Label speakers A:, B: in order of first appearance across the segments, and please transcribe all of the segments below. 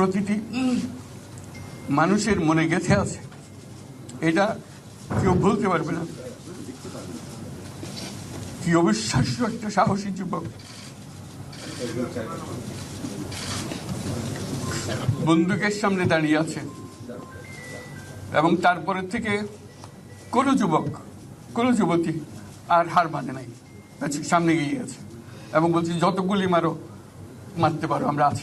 A: প্রতিটি মানুষের মনে গেঁথে আছে। এটা কেউ ভুলতে পারবে না। কি অবিশ্বাস্য একটা সাহসী যুবক। বন্দুকের সামনে দাঁড়িয়ে আছে। এবং তারপরের থেকে কোনো যুবক কোনো যুবতী আর হার মানে নাই। আচ্ছা, সামনে গিয়ে গেছে। এবং বলছি যত গুলি মারো মারতে পারো আমরা আছি।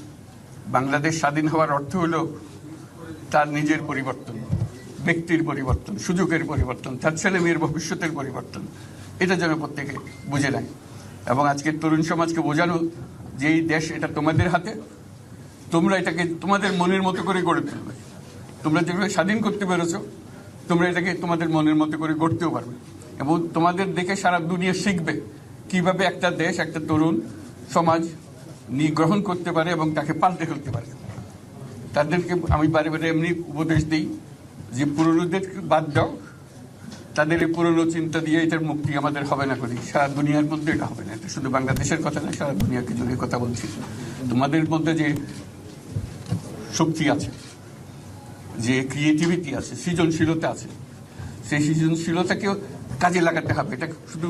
A: বাংলাদেশ স্বাধীন হওয়ার অর্থ হলো তার নিজের পরিবর্তন, ব্যক্তির পরিবর্তন, সুযোগের পরিবর্তন, তার ছেলে মেয়ের ভবিষ্যতের পরিবর্তন। এটা যেন প্রত্যেকে বুঝে নেয়। এবং আজকের তরুণ সমাজকে বোঝানো যে এই দেশ এটা তোমাদের হাতে, তোমরা এটাকে তোমাদের মনের মতো করে গড়ে তুলবে। তোমরা যেভাবে স্বাধীন করতে পেরেছ, তোমরা এটাকে তোমাদের মনের মতো করে গড়তেও পারবে। এবং তোমাদের দেখে সারা দুনিয়া শিখবে কীভাবে একটা দেশ, একটা তরুণ সমাজ গ্রহণ করতে পারে এবং তাকে পাল্টে ফেলতে পারে। তাদেরকে আমি বারে বারে এমনি উপদেশ দিই যে পুরনোদের বাদ দাও। তাদের এই পুরনো চিন্তা দিয়ে এটার মুক্তি আমাদের হবে না করি। সারা দুনিয়ার মধ্যে এটা হবে না। এটা শুধু বাংলাদেশের কথা না, সারা দুনিয়াকে জুড়ে কথা বলছি। তোমাদের মধ্যে যে শক্তি আছে, যে ক্রিয়েটিভিটি আছে, সৃজনশীলতা আছে, সেই সৃজনশীলতাকেও কাজে লাগাতে হবে। এটা শুধু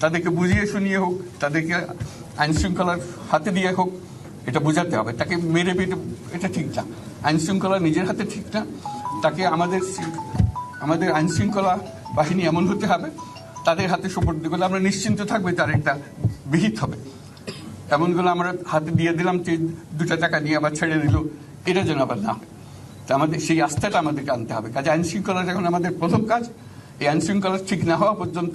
A: তাদেরকে বুঝিয়ে শুনিয়ে হোক, তাদেরকে আইন শৃঙ্খলার হাতে দিয়ে হোক, এটা বোঝাতে হবে। তাকে মেরে পেটে, এটা ঠিক না। আইন শৃঙ্খলা নিজের হাতে ঠিক না। তাকে আমাদের আমাদের আইন শৃঙ্খলা বাহিনী এমন হতে হবে, তাদের হাতে সুপর্দ করলে আমরা নিশ্চিন্ত থাকবে তার একটা বিহিত হবে। এমনগুলো আমরা হাতে দিয়ে দিলাম, যে দুটা টাকা নিয়ে আবার ছেড়ে দিল, এটা যেন আবার না তা আমাদের সেই আস্থাটা আমাদেরকে আনতে হবে। কাজে আইন শৃঙ্খলা যখন আমাদের প্রথম কাজ। এই আইন শৃঙ্খলা ঠিক না হওয়া পর্যন্ত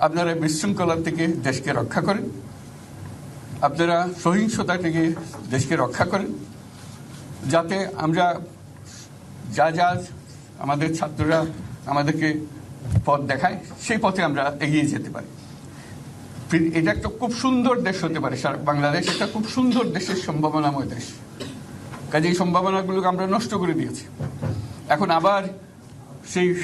A: আপনারা বিশৃঙ্খলা থেকে দেশকে রক্ষা করেন। আপনারা সহিংসতা থেকে দেশকে রক্ষা করেন। যাতে আমরা যা যা আমাদের ছাত্ররা আমাদেরকে পথ দেখায়, সেই পথে আমরা এগিয়ে যেতে পারি। এটা একটা খুব সুন্দর দেশ হতে পারে। সারা বাংলাদেশ একটা খুব সুন্দর দেশের সম্ভাবনাময় দেশ। কাজে এই সম্ভাবনাগুলোকে আমরা নষ্ট করে দিয়েছি। এখন আবার সেই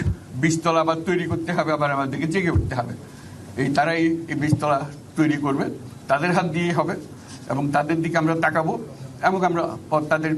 A: বীজতলা আবার তৈরি করতে হবে, আবার আমাদেরকে জেগে উঠতে হবে। এই তারাই এই বীজতলা তৈরি করবে। তাদের হাত দিয়ে হবে এবং তাদের দিকে আমরা তাকাবো এবং আমরা তাদের